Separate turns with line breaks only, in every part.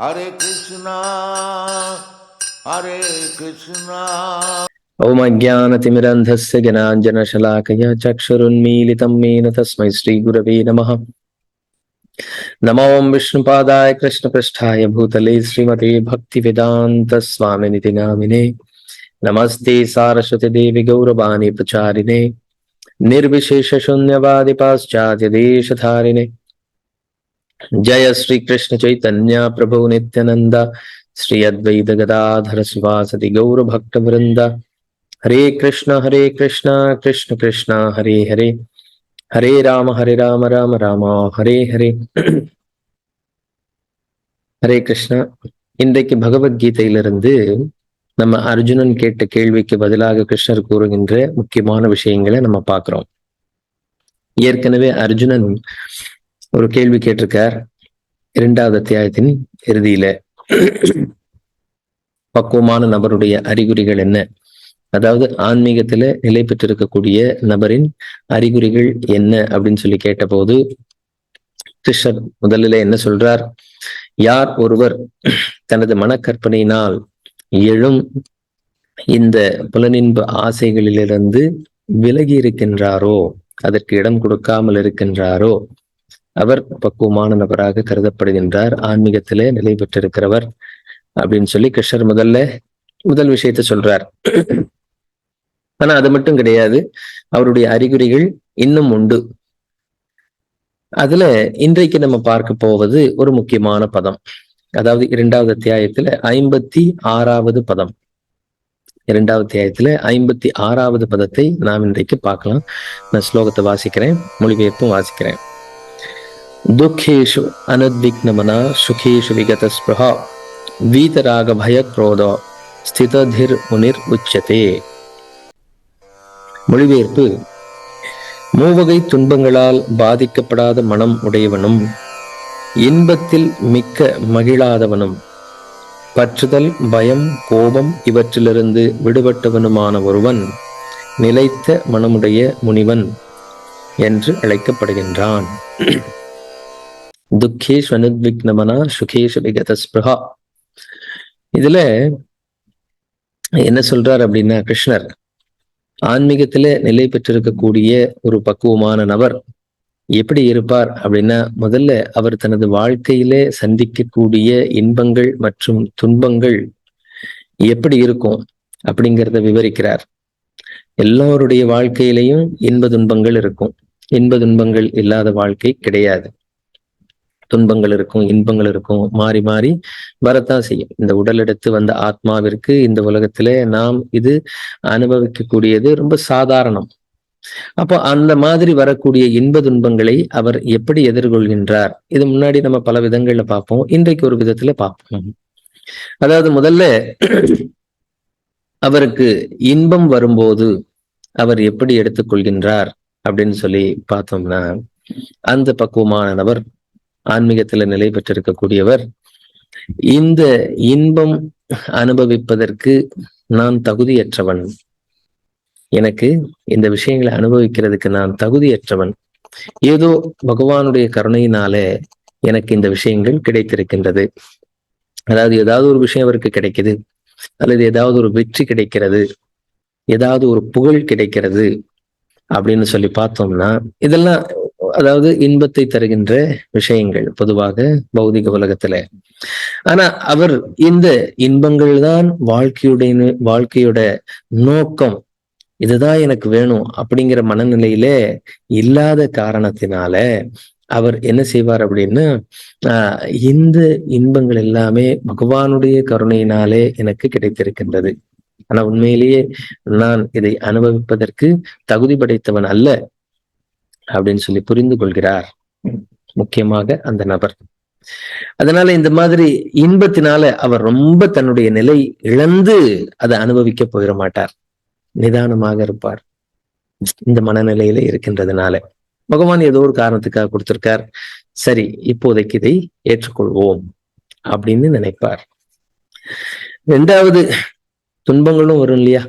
Hare Krishna, Hare Krishna.
ॐ अज्ञानतिमिरन्धस्य ज्ञानाञ्जनशलाकया चक्षुरुन्मीलितं मेन तस्मै श्रीगुरवे नमः। नमो ॐ विष्णुपादाय कृष्णपृष्ठाय भूतले श्रीमते भक्तिवेदान्तस्वामिनिति नामिने। नमस्ते सारस्वतीदेवि गौरवाणि प्रचारिणे निर्विशेषशून्यवादि पाश्चात्यदेशधारिणे जय श्रीकृष्ण चैतन्य प्रभु नित्यानन्द श्री अद्वैत गदाधर शिवासति गौरभक्तवृन्द हरे कृष्ण हरे कृष्ण कृष्ण कृष्ण हरे हरे ஹரே ராம ஹரே ராம ராம ராமா ஹரே ஹரே ஹரே கிருஷ்ணா இன்றைக்கு பகவத்கீதையிலிருந்து நம்ம அர்ஜுனன் கேட்ட கேள்விக்கு பதிலாக கிருஷ்ணர் கூறுகின்ற முக்கியமான விஷயங்களை நம்ம பார்க்கிறோம் ஏற்கனவே அர்ஜுனன் ஒரு கேள்வி கேட்டிருக்கார். இரண்டாவது அத்தியாயத்தின் இறுதியில பக்குவமான நபருடைய அறிகுறிகள் என்ன? அதாவது ஆன்மீகத்துல நிலை பெற்றிருக்கக்கூடிய நபரின் அறிகுறிகள் என்ன அப்படின்னு சொல்லி கேட்டபோது கிருஷ்ணர் முதலில் என்ன சொல்றார்? யார் ஒருவர் தனது மனக்கற்பனையினால் எழும் இந்த புலனின்ப ஆசைகளிலிருந்து விலகி இருக்கின்றாரோ அதற்கு இடம் கொடுக்காமல் இருக்கின்றாரோ அவர் பக்குவமான நபராக கருதப்படுகின்றார். ஆன்மீகத்திலே நிலை பெற்றிருக்கிறவர் அப்படின்னு சொல்லி கிருஷ்ணர் முதல்ல முதல் விஷயத்த சொல்றார். ஆனா அது மட்டும் கிடையாது. அவருடைய அறிகுறிகள் இன்னும் உண்டு. அதுல இன்றைக்கு நம்ம பார்க்க போவது ஒரு முக்கியமான பதம். அதாவது இரண்டாவது அத்தியாயத்துல ஐம்பத்தி ஆறாவது பதம். இரண்டாவது அத்தியாயத்துல ஐம்பத்தி ஆறாவது பதத்தை நாம் இன்றைக்கு பார்க்கலாம். நான் ஸ்லோகத்தை வாசிக்கிறேன் மொழிபெயர்ப்பும் வாசிக்கிறேன். துக்கேஷு அனுத்விக்னமனா சுகேஷு விகதஸ்பிரஹா வீதராக பய ஸ்திததிர் முனிர் உச்சதே மொழிபெயர்ப்பு மூவகை துன்பங்களால் பாதிக்கப்படாத மனம் உடையவனும் இன்பத்தில் மிக்க மகிழாதவனும் பற்றுதல் பயம் கோபம் இவற்றிலிருந்து விடுபட்டவனுமான ஒருவன் நிலைத்த மனமுடைய முனிவன் என்று அழைக்கப்படுகின்றான். துக்கேஷ் அனுத்விக்னமனா சுகேஷ் விகத ஸ்பிருஹா இதுல என்ன சொல்றார் அப்படின்னா கிருஷ்ணர் ஆன்மீகத்துல நிலை பெற்றிருக்கக்கூடிய ஒரு பக்குவமான நபர் எப்படி இருப்பார் அப்படின்னா முதல்ல அவர் தனது வாழ்க்கையிலே சந்திக்கக்கூடிய இன்பங்கள் மற்றும் துன்பங்கள் எப்படி இருக்கும் அப்படிங்கிறத விவரிக்கிறார். எல்லோருடைய வாழ்க்கையிலையும் இன்ப துன்பங்கள் இருக்கும். இன்ப துன்பங்கள் இல்லாத வாழ்க்கை கிடையாது. துன்பங்கள் இருக்கும் இன்பங்கள் இருக்கும் மாறி மாறி வரத்தான் செய்யும். இந்த உடல் எடுத்து வந்த ஆத்மாவிற்கு இந்த உலகத்திலே நாம் இது அனுபவிக்கக்கூடியது ரொம்ப சாதாரணம். அப்போ அந்த மாதிரி வரக்கூடிய இன்ப துன்பங்களை அவர் எப்படி எதிர்கொள்கின்றார்? இது முன்னாடி நம்ம பல விதங்கள்ல பார்ப்போம். இன்றைக்கு ஒரு விதத்துல பார்ப்போம். அதாவது முதல்ல அவருக்கு இன்பம் வரும்போது அவர் எப்படி எடுத்துக்கொள்கின்றார் அப்படின்னு சொல்லி பார்த்தோம்னா அந்த பக்குவமான நபர் ஆன்மீகத்துல நிலை பெற்றிருக்கக்கூடியவர். இந்த இன்பம் அனுபவிப்பதற்கு நான் தகுதியற்றவன். எனக்கு இந்த விஷயங்களை அனுபவிக்கிறதுக்கு நான் தகுதியற்றவன். ஏதோ பகவானுடைய கருணையினாலே எனக்கு இந்த விஷயங்கள் கிடைத்திருக்கின்றது. அதாவது ஏதாவது ஒரு விஷயம் அவருக்கு கிடைக்குது. அல்லது ஏதாவது ஒரு வெற்றி கிடைக்கிறது. ஏதாவது ஒரு புகழ் கிடைக்கிறது. அப்படின்னு சொல்லி பார்த்தோம்னா இதெல்லாம் அதாவது இன்பத்தை தருகின்ற விஷயங்கள் பொதுவாக பௌதிக உலகத்துல. ஆனா அவர் இந்த இன்பங்கள் தான் வாழ்க்கையுடைய வாழ்க்கையோட நோக்கம். இதுதான் எனக்கு வேணும் அப்படிங்கிற மனநிலையில இல்லாத காரணத்தினால அவர் என்ன செய்வார் அப்படின்னா ஆஹ் இந்த இன்பங்கள் எல்லாமே பகவானுடைய கருணையினாலே எனக்கு கிடைத்திருக்கின்றது. ஆனா உண்மையிலேயே நான் இதை அனுபவிப்பதற்கு தகுதி படைத்தவன் அல்ல. அப்படின்னு சொல்லி புரிந்து கொள்கிறார். முக்கியமாக அந்த நபர். அதனால இந்த மாதிரி இன்பத்தினால அவர் ரொம்ப தன்னுடைய நிலை இழந்து அதை அனுபவிக்க போயிட மாட்டார். நிதானமாக இருப்பார். இந்த மனநிலையில இருக்கின்றதுனால. பகவான் ஏதோ ஒரு காரணத்துக்காக கொடுத்திருக்கார். சரி இப்போதைக்கு இதை ஏற்றுக்கொள்வோம் அப்படின்னு நினைப்பார். ரெண்டாவது துன்பங்களும் வரும் இல்லையா?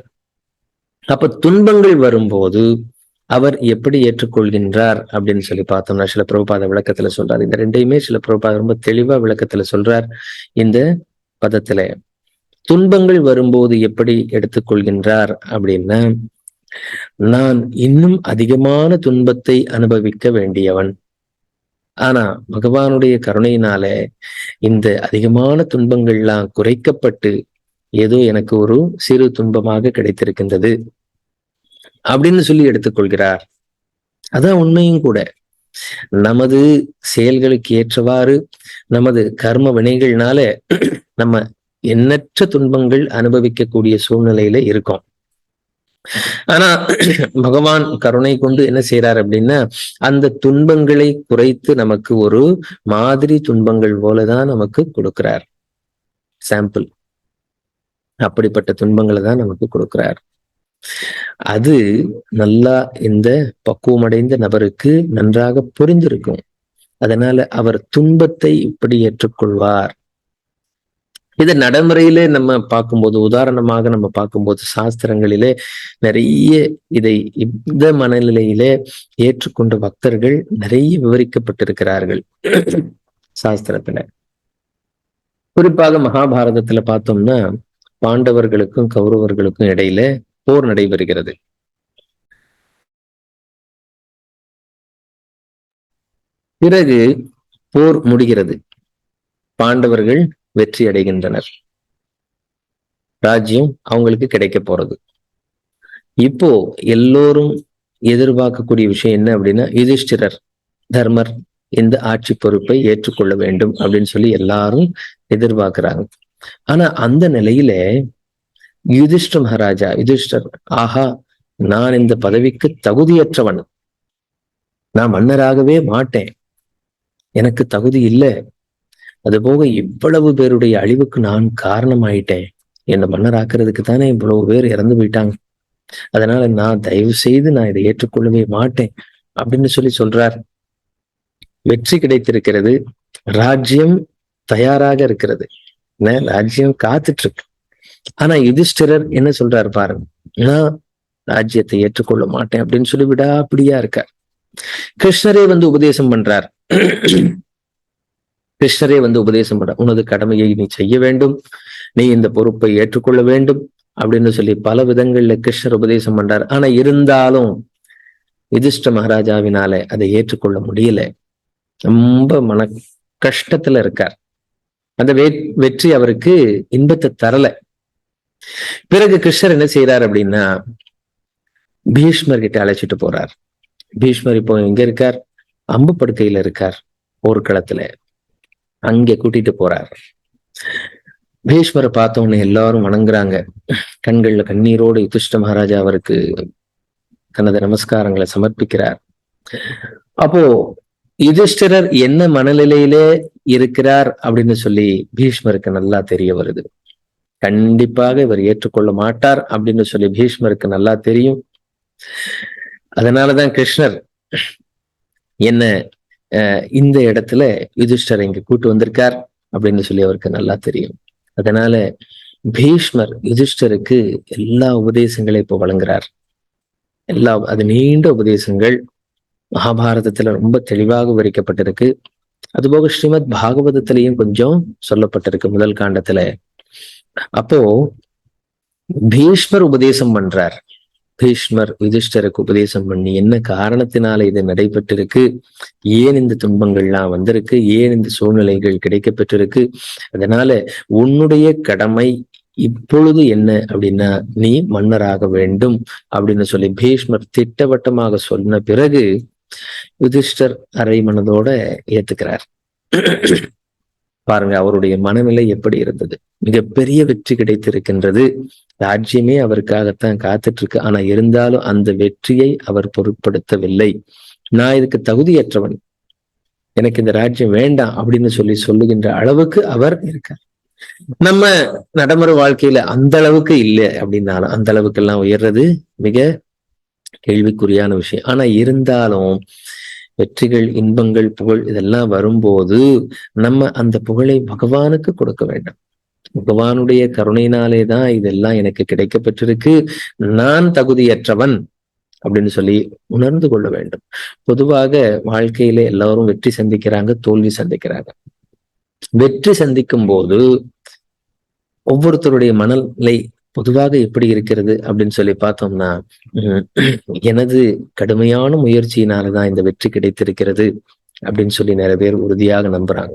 அப்ப துன்பங்கள் வரும்போது அவர் எப்படி ஏற்றுக்கொள்கின்றார் அப்படின்னு சொல்லி பார்த்தோம்னா சில பிரபுபாத விளக்கத்துல சொல்றார். இந்த ரெண்டையுமே சில பிரபுபாத ரொம்ப தெளிவா விளக்கத்துல சொல்றார். இந்த பதத்துல துன்பங்கள் வரும்போது எப்படி எடுத்துக்கொள்கின்றார் அப்படின்னா நான் இன்னும் அதிகமான துன்பத்தை அனுபவிக்க வேண்டியவன். ஆனா பகவானுடைய கருணையினால இந்த அதிகமான துன்பங்கள்லாம் குறைக்கப்பட்டு ஏதோ எனக்கு ஒரு சிறு துன்பமாக கிடைத்திருக்கின்றது. அப்படின்னு சொல்லி எடுத்துக்கொள்கிறார். அதான் உண்மையும் கூட. நமது செயல்களுக்கு ஏற்றவாறு நமது கர்ம வினைகள்னால நம்ம எண்ணற்ற துன்பங்கள் அனுபவிக்கக்கூடிய சூழ்நிலையில இருக்கோம். ஆனா பகவான் கருணை கொண்டு என்ன செய்யறார் அப்படின்னா அந்த துன்பங்களை குறைத்து நமக்கு ஒரு மாதிரி துன்பங்கள் போலதான் நமக்கு கொடுக்கிறார். சாம்பிள் அப்படிப்பட்ட துன்பங்களை தான் நமக்கு கொடுக்கிறார். அது நல்லா இந்த பக்குவமடைந்த நபருக்கு நன்றாக புரிந்திருக்கும். அதனால அவர் துன்பத்தை இப்படி ஏற்றுக்கொள்வார். இதை நடைமுறையிலே நம்ம பார்க்கும்போது உதாரணமாக நம்ம பார்க்கும்போது சாஸ்திரங்களிலே நிறைய இதை இந்த மனநிலையிலே ஏற்றுக்கொண்ட பக்தர்கள் நிறைய விவரிக்கப்பட்டிருக்கிறார்கள். சாஸ்திரத்துல. குறிப்பாக மகாபாரதத்துல பார்த்தோம்னா பாண்டவர்களுக்கும் கௌரவர்களுக்கும் இடையில போர் நடைபெறுகிறது. பிறகு போர் முடிகிறது. பாண்டவர்கள் வெற்றி அடைகின்றனர். ராஜ்யம் அவங்களுக்கு கிடைக்க போறது. இப்போ எல்லோரும் எதிர்பார்க்கக்கூடிய விஷயம் என்ன அப்படின்னா யுதிஷ்டிரர் தர்மர் இந்த ஆட்சி பொறுப்பை ஏற்றுக்கொள்ள வேண்டும் அப்படின்னு சொல்லி எல்லாரும் எதிர்பார்க்கிறாங்க. ஆனா அந்த நிலையில யுதிஷ்ட மகாராஜா யுதிஷ்டர் ஆஹா நான் இந்த பதவிக்கு தகுதியற்றவன். நான் மன்னராகவே மாட்டேன். எனக்கு தகுதி இல்லை. அதுபோக இவ்வளவு பேருடைய அழிவுக்கு நான் காரணமாயிட்டேன். என்னை மன்னராக்குறதுக்கு தானே இவ்வளவு பேர் இறந்து போயிட்டாங்க. அதனால நான் தயவு செய்து நான் இதை ஏற்றுக்கொள்ளவே மாட்டேன் அப்படின்னு சொல்லி சொல்றார். வெற்றி கிடைத்திருக்கிறது. ராஜ்யம் தயாராக இருக்கிறது. ராஜ்யம் காத்துட்டு இருக்கு. ஆனா யுதிஷ்டிரர் என்ன சொல்றாரு பாருங்க நான் ராஜ்யத்தை ஏற்றுக்கொள்ள மாட்டேன் அப்படின்னு சொல்லி விடாப்பிடியா இருக்கார். கிருஷ்ணரே வந்து உபதேசம் பண்றார். கிருஷ்ணரே வந்து உபதேசம் பண்ற உனது கடமையை நீ செய்ய வேண்டும். நீ இந்த பொறுப்பை ஏற்றுக்கொள்ள வேண்டும் அப்படின்னு சொல்லி பல விதங்கள்ல கிருஷ்ணர் உபதேசம் பண்றார். ஆனா இருந்தாலும் யுதிஷ்ட மகாராஜாவினால அதை ஏற்றுக்கொள்ள முடியல. ரொம்ப மன கஷ்டத்துல இருக்கார். அந்த வெ வெற்றி அவருக்கு இன்பத்தை தரல. பிறகு கிருஷ்ணர் என்ன செய்யறார் அப்படின்னா பீஷ்மர் கிட்ட அழைச்சிட்டு போறார். பீஷ்மர் இப்போ எங்க இருக்கார்? அம்பு படுக்கையில இருக்கார் போர்க்களத்துல அங்கே கூட்டிட்டு போறார். பீஷ்மரை பார்த்த உடனே எல்லாரும் வணங்குறாங்க. கண்கள்ல கண்ணீரோடு யுதிஷ்ட மகாராஜா அவருக்கு தனது நமஸ்காரங்களை சமர்ப்பிக்கிறார். அப்போ யுதிஷ்டிரர் என்ன மனநிலையிலே இருக்கிறார் அப்படின்னு சொல்லி பீஷ்மருக்கு நல்லா தெரிய வருது. கண்டிப்பாக இவர் ஏற்றுக்கொள்ள மாட்டார் அப்படின்னு சொல்லி பீஷ்மருக்கு நல்லா தெரியும். அதனாலதான் கிருஷ்ணர் என்ன இந்த இடத்துல யுதிஷ்டர் இங்க கூட்டு வந்திருக்கார் அப்படின்னு சொல்லி அவருக்கு நல்லா தெரியும். அதனால பீஷ்மர் யுதிஷ்டருக்கு எல்லா உபதேசங்களையும் இப்போ வழங்குறார். எல்லா அது நீண்ட உபதேசங்கள். மகாபாரதத்துல ரொம்ப தெளிவாக விவரிக்கப்பட்டிருக்கு. அதுபோக ஸ்ரீமத் பாகவதத்திலையும் கொஞ்சம் சொல்லப்பட்டிருக்கு முதல் காண்டத்துல. அப்போ பீஷ்மர் உபதேசம் பண்றார். பீஷ்மர் யுதிஷ்டருக்கு உபதேசம் பண்ணி என்ன காரணத்தினால இது நடைபெற்றிருக்கு? ஏன் இந்த துன்பங்கள்லாம் வந்திருக்கு? ஏன் இந்த சூழ்நிலைகள் கிடைக்கப்பெற்றிருக்கு? அதனால உன்னுடைய கடமை இப்பொழுது என்ன அப்படின்னா நீ மன்னராக வேண்டும் அப்படின்னு சொல்லி பீஷ்மர் திட்டவட்டமாக சொன்ன பிறகு யுதிஷ்டர் அரை மனதோட ஏத்துக்கிறார். பாருங்க அவருடைய மனநிலை எப்படி இருந்தது? மிகப்பெரிய வெற்றி கிடைத்திருக்கின்றது. ராஜ்யமே அவருக்காகத்தான் காத்துட்டு இருக்கு ஆனா இருந்தாலும் அந்த வெற்றியை அவர் பொருட்படுத்தவில்லை. நான் இதுக்கு தகுதியற்றவன். எனக்கு இந்த ராஜ்யம் வேண்டாம் அப்படின்னு சொல்லி சொல்லுகின்ற அளவுக்கு அவர் இருக்கார். நம்ம நடைமுறை வாழ்க்கையில அந்த அளவுக்கு இல்லை அப்படின்னாலும் அந்த அளவுக்கு எல்லாம் உயர்றது மிக கேள்விக்குறியான விஷயம். ஆனா இருந்தாலும் வெற்றிகள் இன்பங்கள் புகழ் இதெல்லாம் வரும்போது நம்ம அந்த புகழை பகவானுக்கு கொடுக்க வேண்டாம். பகவானுடைய கருணையினாலே தான் இதெல்லாம் எனக்கு கிடைக்க பெற்றிருக்கு நான் தகுதியற்றவன் அப்படின்னு சொல்லி உணர்ந்து கொள்ள வேண்டும். பொதுவாக வாழ்க்கையில எல்லாரும் வெற்றி சந்திக்கிறாங்க தோல்வி சந்திக்கிறாங்க. வெற்றி சந்திக்கும் போது ஒவ்வொருத்தருடைய மனநிலை பொதுவாக எப்படி இருக்கிறது அப்படின்னு சொல்லி பார்த்தோம்னா உம், எனது கடுமையான முயற்சியினாலதான் இந்த வெற்றி கிடைத்திருக்கிறது அப்படின்னு சொல்லி நிறைய பேர் உறுதியாக நம்புறாங்க.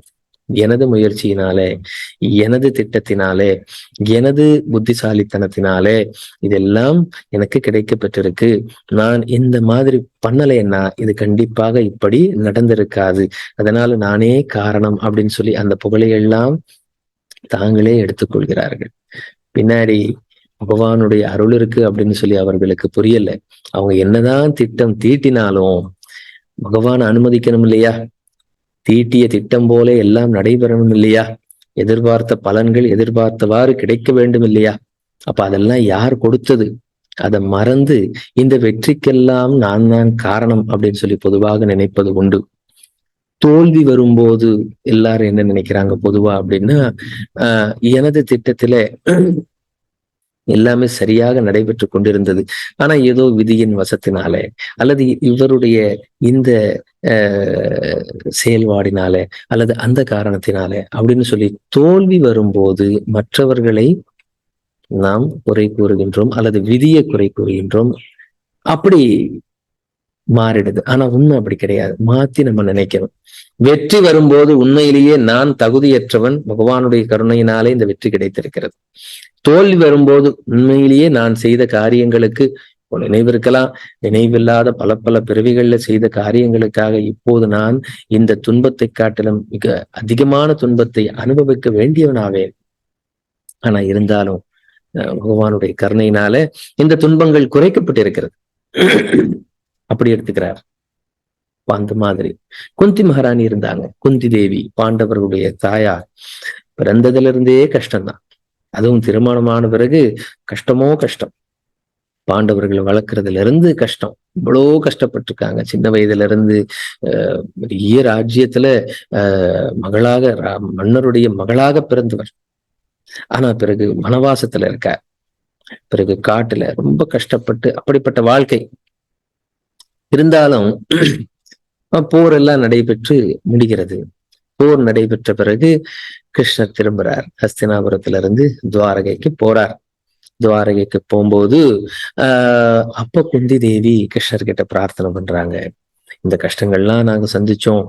எனது முயற்சியினாலே எனது திட்டத்தினாலே எனது புத்திசாலித்தனத்தினாலே இதெல்லாம் எனக்கு கிடைக்கப்பட்டிருக்கு. நான் இந்த மாதிரி பண்ணலைன்னா இது கண்டிப்பாக இப்படி நடந்திருக்காது. அதனால நானே காரணம் அப்படின்னு சொல்லி அந்த புகழையெல்லாம் தாங்களே எடுத்துக்கொள்கிறார்கள் பின்னாடி பகவானுடைய அருள் இருக்கு அப்படின்னு சொல்லி அவர்களுக்கு புரியல. அவங்க என்னதான் திட்டம் தீட்டினாலும் பகவான் அனுமதிக்கணும் இல்லையா? தீட்டிய திட்டம் போல எல்லாம் நடைபெறணும் இல்லையா எதிர்பார்த்த பலன்கள் எதிர்பார்த்தவாறு கிடைக்க வேண்டும் இல்லையா அப்ப அதெல்லாம் யார் கொடுத்தது? அதை மறந்து இந்த வெற்றிக்கெல்லாம் நான் தான் காரணம் அப்படின்னு சொல்லி பொதுவாக நினைப்பது உண்டு. தோல்வி வரும்போது எல்லாரும் என்ன நினைக்கிறாங்க பொதுவா அப்படின்னா ஆஹ் எனது திட்டத்தில எல்லாமே சரியாக நடைபெற்று கொண்டிருந்தது. ஆனா ஏதோ விதியின் வசத்தினாலே அல்லது இவருடைய இந்த ஆஹ் செயல்பாடினாலே அல்லது அந்த காரணத்தினாலே அப்படின்னு சொல்லி தோல்வி வரும்போது மற்றவர்களை நாம் குறை கூறுகின்றோம் அல்லது விதியை குறை கூறுகின்றோம். அப்படி மாறிடுது. ஆனா உண்மை அப்படி கிடையாது. மாத்தி நம்ம நினைக்கணும். வெற்றி வரும்போது உண்மையிலேயே நான் தகுதியற்றவன் பகவானுடைய கருணையினாலே இந்த வெற்றி கிடைத்திருக்கிறது. தோல்வி வரும்போது உண்மையிலேயே நான் செய்த காரியங்களுக்கு நினைவிருக்கலாம் நினைவில்லாத பல பல பிறவிகள்ல செய்த காரியங்களுக்காக இப்போது நான் இந்த துன்பத்தை காட்டிலும் மிக அதிகமான துன்பத்தை அனுபவிக்க வேண்டியவனாவேன் ஆனா இருந்தாலும் அஹ், பகவானுடைய கருணையினால இந்த துன்பங்கள் குறைக்கப்பட்டிருக்கிறது. அப்படி எடுத்துக்கிறார். அந்த மாதிரி. குந்தி மகாராணி இருந்தாங்க. குந்தி தேவி பாண்டவர்களுடைய தாயார். பிறந்ததுல இருந்தே கஷ்டம்தான். அதுவும் திருமணமான பிறகு கஷ்டமோ கஷ்டம். பாண்டவர்களை வளர்க்கறதுல இருந்து கஷ்டம். இவ்வளோ கஷ்டப்பட்டிருக்காங்க. சின்ன வயதுல இருந்து அஹ், பெரிய ராஜ்யத்துல மகளாக ரா- மன்னருடைய மகளாக பிறந்தவர். ஆனா பிறகு வனவாசத்துல இருக்க பிறகு காட்டுல ரொம்ப கஷ்டப்பட்டு அப்படிப்பட்ட வாழ்க்கை. இருந்தாலும் போர் எல்லாம் நடைபெற்று முடிகிறது. போர் நடைபெற்ற பிறகு கிருஷ்ணர் திரும்புறார். ஹஸ்தினாபுரத்துல இருந்து துவாரகைக்கு போறார். துவாரகைக்கு போகும்போது ஆஹ் அப்ப குந்தி தேவி கிருஷ்ணர்கிட்ட பிரார்த்தனை பண்றாங்க. இந்த கஷ்டங்கள்லாம் நாங்க சந்திச்சோம்.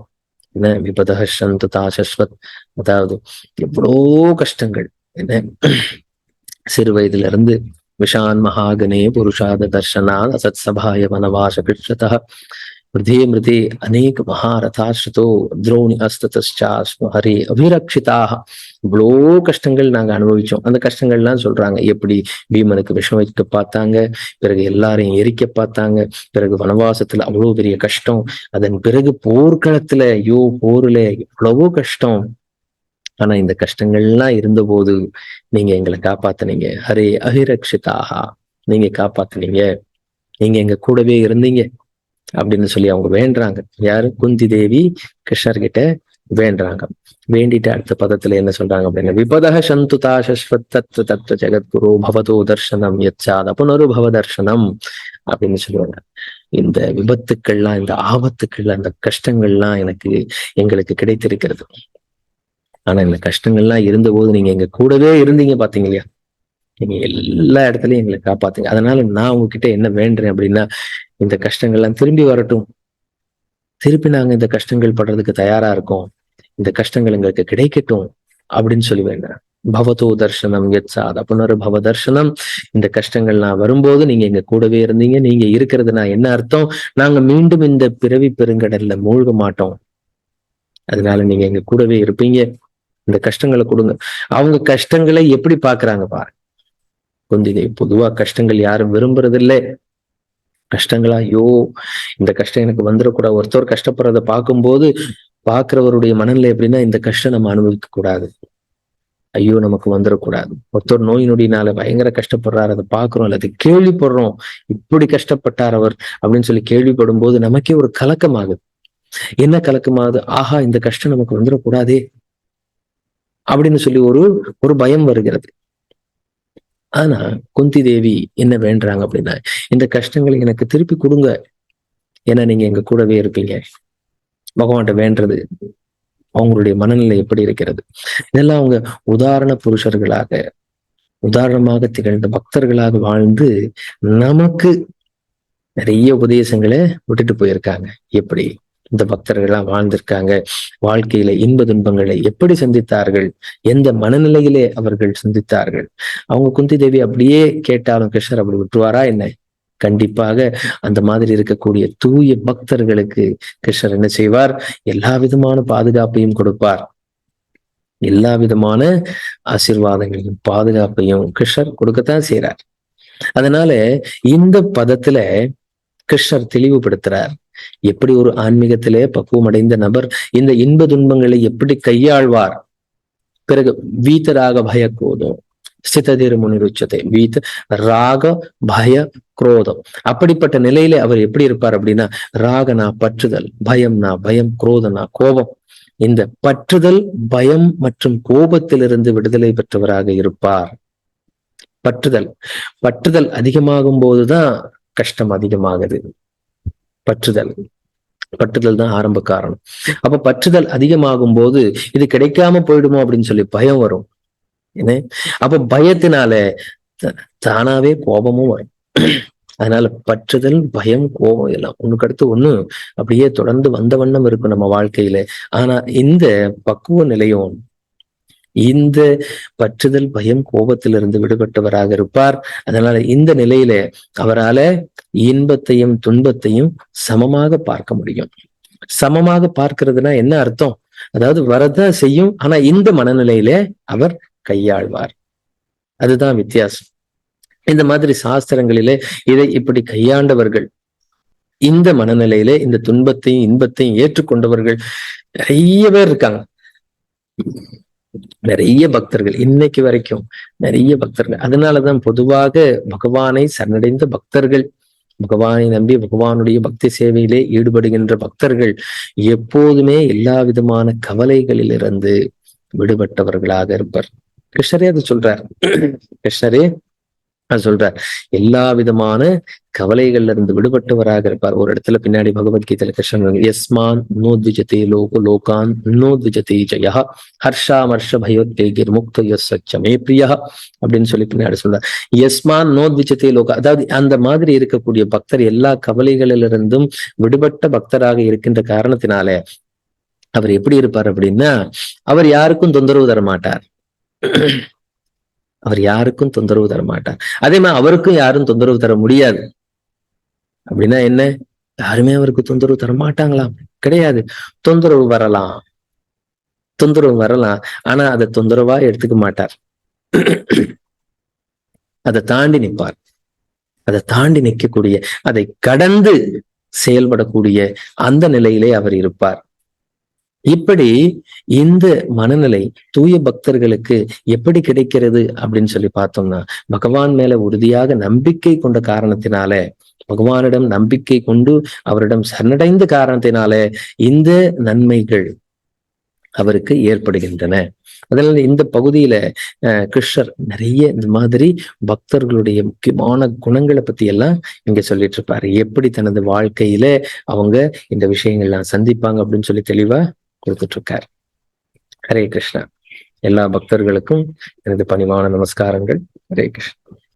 என்ன? விபத சந்து தாசஸ்வத். அதாவது எவ்வளோ கஷ்டங்கள். என்ன? சிறு வயதுல இருந்து விஷான் மகாகணே புருஷாத தர்ஷனாத் அசத் சபாய வனவாச கிருஷ்ணதா மிருதே மிருதே அநேக மகாரதாஸ்ருதோ துரோணி அஸ்ததாஸ்ம ஹரி அபிரக்ஷிதாக இவ்வளோ கஷ்டங்கள் நாங்க அனுபவிச்சோம். அந்த கஷ்டங்கள்லாம் சொல்றாங்க. எப்படி பீமனுக்கு விஷம் வைக்க பார்த்தாங்க பிறகு எல்லாரையும் எரிக்க பார்த்தாங்க பிறகு வனவாசத்துல அவ்வளோ பெரிய கஷ்டம் அதன் பிறகு போர்க்களத்துல ஐயோ போர்ல எவ்வளவோ கஷ்டம். ஆனா இந்த கஷ்டங்கள்லாம் இருந்தபோது நீங்க எங்களை காப்பாத்துனீங்க. ஹரே அகிரக்ஷிதாகா நீங்க காப்பாத்துனீங்க. நீங்க எங்க கூடவே இருந்தீங்க அப்படின்னு சொல்லி அவங்க வேண்டுறாங்க. யாரு? குந்தி தேவி கிருஷ்ணர் கிட்ட வேண்டுறாங்க. வேண்டிட்டு அடுத்த பதத்துல என்ன சொல்றாங்க அப்படின்னா விபதக சந்துதா சஸ்வத் தத்துவ தத்துவ ஜெகத்குரு பவதோ தர்ஷனம் எச்சாத புனருபவ தர்ஷனம் அப்படின்னு சொல்லுவாங்க. இந்த விபத்துக்கள்லாம் இந்த ஆபத்துக்கள் அந்த கஷ்டங்கள்லாம் எனக்கு எங்களுக்கு கிடைத்திருக்கிறது. ஆனா இந்த கஷ்டங்கள்லாம் இருந்தபோது நீங்க எங்க கூடவே இருந்தீங்க பாத்தீங்க இல்லையா நீங்க எல்லா இடத்துலயும் எங்களை காப்பாத்துங்க. அதனால நான் உங்ககிட்ட என்ன வேண்டுறேன் அப்படின்னா இந்த கஷ்டங்கள்லாம் திரும்பி வரட்டும். திருப்பி நாங்க இந்த கஷ்டங்கள் படுறதுக்கு தயாரா இருக்கோம். இந்த கஷ்டங்கள் எங்களுக்கு கிடைக்கட்டும் அப்படின்னு சொல்லி வேண்டாம் பவதோ தர்ஷனம் அப்படின்னு புனர்பவ தர்ஷனம். இந்த கஷ்டங்கள் நான் வரும்போது நீங்க எங்க கூடவே இருந்தீங்க. நீங்க இருக்கிறதுனா என்ன அர்த்தம்? நாங்க மீண்டும் இந்த பிறவி பெருங்கடல்ல மூழ்க மாட்டோம். அதனால நீங்க எங்க கூடவே இருப்பீங்க. இந்த கஷ்டங்களை கொடுங்க. அவங்க கஷ்டங்களை எப்படி பாக்குறாங்க பாருங்க. குந்திதை பொதுவா கஷ்டங்கள் யாரும் விரும்புறது இல்லை கஷ்டங்களா? ஐயோ இந்த கஷ்டம் எனக்கு வந்துடக்கூடாது ஒருத்தர் கஷ்டப்படுறத பார்க்கும்போது பாக்குறவருடைய மனநிலை எப்படின்னா இந்த கஷ்டம் நம்ம அனுபவிக்க கூடாது. ஐயோ நமக்கு வந்துடக்கூடாது ஒருத்தர் நோய் நொடினால பயங்கர கஷ்டப்படுறாரு அதை பாக்குறோம் அல்லது கேள்விப்படுறோம். இப்படி கஷ்டப்பட்டார் அவர் அப்படின்னு சொல்லி கேள்விப்படும் போது நமக்கே ஒரு கலக்கமாகுது. என்ன கலக்கமாகுது? ஆஹா இந்த கஷ்டம் நமக்கு வந்துடக்கூடாதே அப்படின்னு சொல்லி ஒரு ஒரு பயம் வருகிறது. ஆனா குந்தி தேவி என்ன வேண்டுறாங்க அப்படின்னா இந்த கஷ்டங்களை எனக்கு திருப்பி கொடுங்க ஏன்னா நீங்க எங்க கூடவே இருப்பீங்க. பகவான்கிட்ட வேண்டது அவங்களுடைய மனநிலை எப்படி இருக்கிறது? இதெல்லாம் அவங்க உதாரண புருஷர்களாக உதாரணமாக திகழ்ந்த பக்தர்களாக வாழ்ந்து நமக்கு நிறைய உபதேசங்களை விட்டுட்டு போயிருக்காங்க. எப்படி? இந்த பக்தர்கள்லாம் வாழ்ந்திருக்காங்க. வாழ்க்கையில இன்ப துன்பங்களை எப்படி சந்தித்தார்கள்? எந்த மனநிலையிலே அவர்கள் சந்தித்தார்கள்? அவங்க குந்தி தேவி அப்படியே கேட்டாலும் கிருஷ்ணர் அப்படி விட்டுருவாரா என்ன? கண்டிப்பாக அந்த மாதிரி இருக்கக்கூடிய தூய பக்தர்களுக்கு கிருஷ்ணர் என்ன செய்வார்? எல்லா விதமான பாதுகாப்பையும் கொடுப்பார். எல்லா விதமான ஆசீர்வாதங்களையும் பாதுகாப்பையும் கிருஷ்ணர் கொடுக்கத்தான் செய்யறார் அதனால இந்த பதத்துல கிருஷ்ணர் தெளிவுபடுத்துறார். எப்படி ஒரு ஆன்மீகத்திலே பக்குவம் அடைந்த நபர் இந்த இன்ப துன்பங்களை எப்படி கையாள்வார்? பிறகு வீத்தராக பய கோதம் ஸ்திததிர் முனிருச்சதை வீத்த ராக பய குரோதம். அப்படிப்பட்ட நிலையில அவர் எப்படி இருப்பார் அப்படின்னா ராகனா பற்றுதல் பயம்னா பயம் குரோதனா கோபம். இந்த பற்றுதல் பயம் மற்றும் கோபத்திலிருந்து விடுதலை பெற்றவராக இருப்பார். பற்றுதல். பற்றுதல் அதிகமாகும் போதுதான் கஷ்டம் அதிகமாகுது. பற்றுதல். பற்றுதல் தான் ஆரம்ப காரணம். அப்ப பற்றுதல் அதிகமாகும் போது இது கிடைக்காம போயிடுமோ அப்படின்னு சொல்லி பயம் வரும். என்ன? அப்ப பயத்தினால த- தானாவே கோபமும் வரும். அதனால பற்றுதல் பயம் கோபம் எல்லாம் ஒண்ணுக்கு அடுத்து ஒண்ணு அப்படியே தொடர்ந்து வந்த வண்ணம் இருக்கும் நம்ம வாழ்க்கையில. ஆனா இந்த பக்குவ நிலையும் இந்த பற்றுதல் பயம் கோபத்திலிருந்து விடுபட்டவராக இருப்பார். அதனால இந்த நிலையில அவரால இன்பத்தையும் துன்பத்தையும் சமமாக பார்க்க முடியும். சமமாக பார்க்கிறதுனா என்ன அர்த்தம்? அதாவது வரதான் செய்யும் ஆனா இந்த மனநிலையில அவர் கையாள்வார். அதுதான் வித்தியாசம். இந்த மாதிரி சாஸ்திரங்களிலே இதை இப்படி கையாண்டவர்கள் இந்த மனநிலையிலே இந்த துன்பத்தையும் இன்பத்தையும் ஏற்றுக்கொண்டவர்கள் நிறைய பேர் இருக்காங்க. நிறைய பக்தர்கள் இன்னைக்கு வரைக்கும் நிறைய பக்தர்கள். அதனாலதான் பொதுவாக பகவானை சரணடைந்த பக்தர்கள் பகவானை நம்பி பகவானுடைய பக்தி சேவையிலே ஈடுபடுகின்ற பக்தர்கள் எப்போதுமே எல்லா விதமான கவலைகளில் இருந்து விடுபட்டவர்களாக இருப்பர். கிருஷ்ணரே அது சொல்றார். கிருஷ்ணரே அது சொல்றார் எல்லா விதமான கவலைகள்ல இருந்து விடுபட்டவராக இருப்பார். ஒரு இடத்துல பின்னாடி பகவத்கீதையில கிருஷ்ணன் யஸ்மான் நோத்விஜதே லோக லோகான் நோத்விஜதே ஜயா ஹர்ஷாமர்ஷ பயோத்வேகிர் முக்த யஸ் சச்சமே பிரியா அப்படின்னு சொல்லி பின்னாடி சொல்றார். யஸ்மான் நோத்விஜதே லோக அதாவது அந்த மாதிரி இருக்கக்கூடிய பக்தர் எல்லா கவலைகளிலிருந்தும் விடுபட்ட பக்தராக இருக்கின்ற காரணத்தினால அவர் எப்படி இருப்பார் அப்படின்னா அவர் யாருக்கும் தொந்தரவு தர மாட்டார் அவர் யாருக்கும் தொந்தரவு தர மாட்டார் அதே மாதிரி அவருக்கும் யாரும் தொந்தரவு தர முடியாது. அப்படின்னா என்ன? யாருமே அவருக்கு தொந்தரவு தர மாட்டாங்களாம் கிடையாது. தொந்தரவு வரலாம். தொந்தரவு வரலாம். ஆனா அதை தொந்தரவா எடுத்துக்க மாட்டார். அதை தாண்டி நிற்பார். அதை தாண்டி நிற்கக்கூடிய அதை கடந்து செயல்படக்கூடிய அந்த நிலையிலே அவர் இருப்பார். இப்படி இந்த மனநிலை தூய பக்தர்களுக்கு எப்படி கிடைக்கிறது அப்படின்னு சொல்லி பார்த்தோம்னா பகவான் மேல உறுதியாக நம்பிக்கை கொண்ட காரணத்தினால பகவானிடம் நம்பிக்கை கொண்டு அவரிடம் சரணடைந்த காரணத்தினால இந்த நன்மைகள் அவருக்கு ஏற்படுகின்றன. அதனால இந்த பகுதியில அஹ் கிருஷ்ணர் நிறைய இந்த மாதிரி பக்தர்களுடைய முக்கியமான குணங்களை பத்தி எல்லாம் இங்க சொல்லிட்டு இருப்பாரு. எப்படி தனது வாழ்க்கையில அவங்க இந்த விஷயங்கள்லாம் சந்திப்பாங்க அப்படின்னு சொல்லி தெளிவா கொடுத்துட்டு இருக்காரு ஹரே கிருஷ்ணா. எல்லா பக்தர்களுக்கும் எனது பணிவான நமஸ்காரங்கள். ஹரே கிருஷ்ணா.